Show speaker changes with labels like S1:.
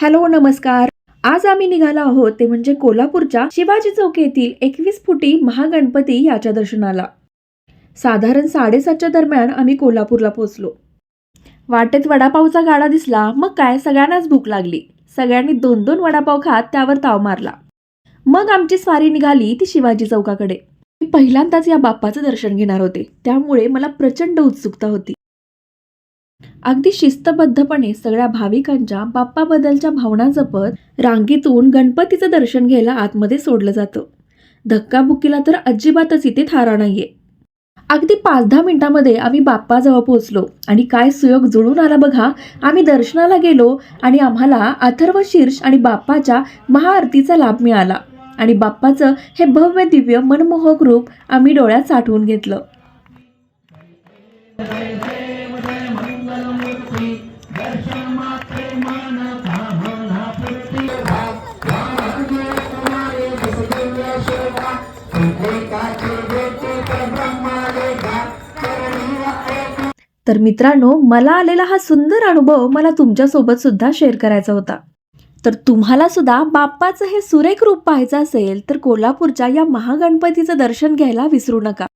S1: Hello नमस्कार. आज आम्ही निघालो आहोत ते म्हणजे कोल्हापूरच्या शिवाजी चौक येथील एकवीस फुटी महागणपती याच्या दर्शनाला. साधारण साडेसातच्या दरम्यान आम्ही कोल्हापूरला पोहोचलो. वाटेत वडापावचा गाडा दिसला मग काय सगळ्यांनाच भूक लागली. सगळ्यांनी दोन दोन वडापाव खात त्यावर ताव मारला. मग आमची स्वारी निघाली ती शिवाजी चौकाकडे. मी पहिल्यांदाच या बाप्पाचं दर्शन घेणार होते. त्यामुळे मला प्रचंड उत्सुकता होती. अगदी शिस्तबद्धपणे सगळ्या भाविकांच्या बाप्पाबद्दलच्या भावना जपत रांगेतून गणपतीचं दर्शन घ्यायला आतमध्ये सोडलं जातं. धक्काबुक्कीला तर अजिबातच इथे थारा नाहीये. अगदी पाच दहा मिनिटांमध्ये आम्ही बाप्पाजवळ पोहोचलो आणि काय सुयोग जुळून आला बघा. आम्ही दर्शनाला गेलो आणि आम्हाला अथर्व शीर्ष आणि बाप्पाच्या महाआरतीचा लाभ मिळाला. आणि बाप्पाचं हे भव्य दिव्य मनमोहक रूप आम्ही डोळ्यात साठवून घेतलं. तर मित्रांनो मला आलेला हा सुंदर अनुभव मला तुमच्यासोबत सुद्धा शेअर करायचा होता. तर तुम्हाला सुद्धा बाप्पाचं हे सुरेख रूप पाहायचं असेल तर कोल्हापूरच्या या महागणपतीचं दर्शन घ्यायला विसरू नका.